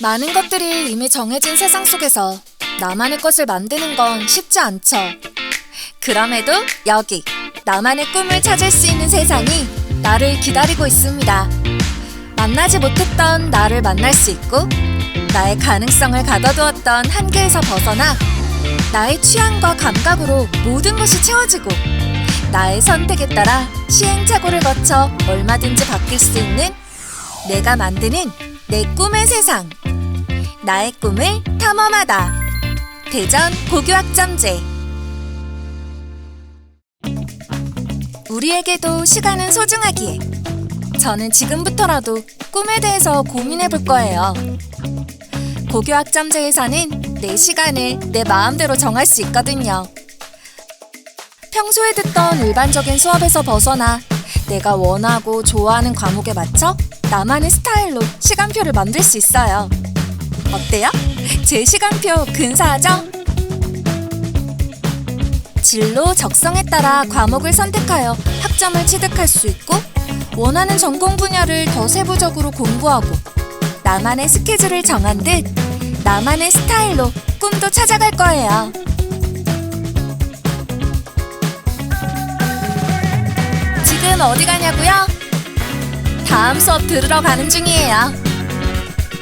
많은 것들이 이미 정해진 세상 속에서 나만의 것을 만드는 건 쉽지 않죠. 그럼에도 여기 나만의 꿈을 찾을 수 있는 세상이 나를 기다리고 있습니다. 만나지 못했던 나를 만날 수 있고 나의 가능성을 가둬두었던 한계에서 벗어나 나의 취향과 감각으로 모든 것이 채워지고 나의 선택에 따라 시행착오를 거쳐 얼마든지 바뀔 수 있는 내가 만드는 내 꿈의 세상. 나의 꿈을 탐험하다. 대전 고교학점제. 우리에게도 시간은 소중하기에 저는 지금부터라도 꿈에 대해서 고민해 볼 거예요. 고교학점제에서는 내 시간을 내 마음대로 정할 수 있거든요. 평소에 듣던 일반적인 수업에서 벗어나 내가 원하고 좋아하는 과목에 맞춰 나만의 스타일로 시간표를 만들 수 있어요. 어때요? 제 시간표 근사하죠? 진로 적성에 따라 과목을 선택하여 학점을 취득할 수 있고 원하는 전공 분야를 더 세부적으로 공부하고 나만의 스케줄을 정한 듯 나만의 스타일로 꿈도 찾아갈 거예요. 지금 어디 가냐고요? 다음 수업 들으러 가는 중이에요.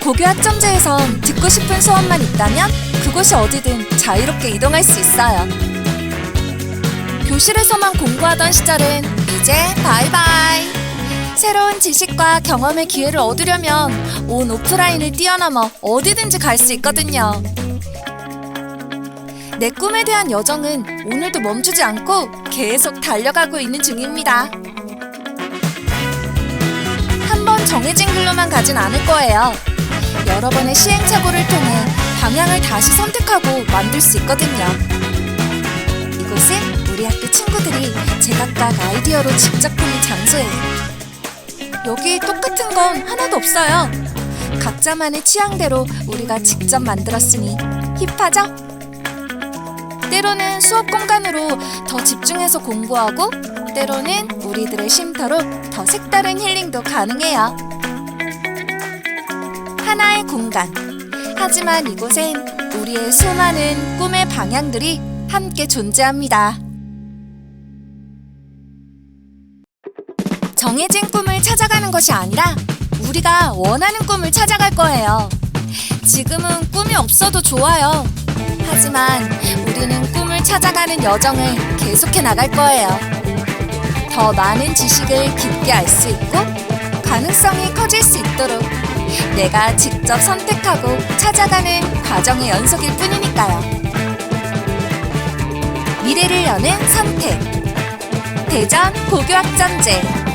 고교학점제에선 듣고 싶은 수업만 있다면 그곳이 어디든 자유롭게 이동할 수 있어요. 교실에서만 공부하던 시절은 이제 바이바이. 새로운 지식과 경험의 기회를 얻으려면 온 오프라인을 뛰어넘어 어디든지 갈 수 있거든요. 내 꿈에 대한 여정은 오늘도 멈추지 않고 계속 달려가고 있는 중입니다. 한 번 정해진 길로만 가진 않을 거예요. 여러 번의 시행착오를 통해 방향을 다시 선택하고 만들 수 있거든요. 이곳은 우리 학교 친구들이 제각각 아이디어로 직접 꾸민 장소예요. 여기 똑같은 건 하나도 없어요. 각자만의 취향대로 우리가 직접 만들었으니 힙하죠? 때로는 수업 공간으로 더 집중해서 공부하고 때로는 우리들의 쉼터로 더 색다른 힐링도 가능해요. 하나의 공간. 하지만 이곳엔 우리의 수많은 꿈의 방향들이 함께 존재합니다. 정해진 꿈을 찾아가는 것이 아니라 우리가 원하는 꿈을 찾아갈 거예요. 지금은 꿈이 없어도 좋아요. 하지만 우리는 꿈을 찾아가는 여정을 계속해 나갈 거예요. 더 많은 지식을 깊게 알 수 있고 가능성이 커질 수 있도록 내가 직접 선택하고 찾아가는 과정의 연속일 뿐이니까요. 미래를 여는 선택. 대전 고교학점제.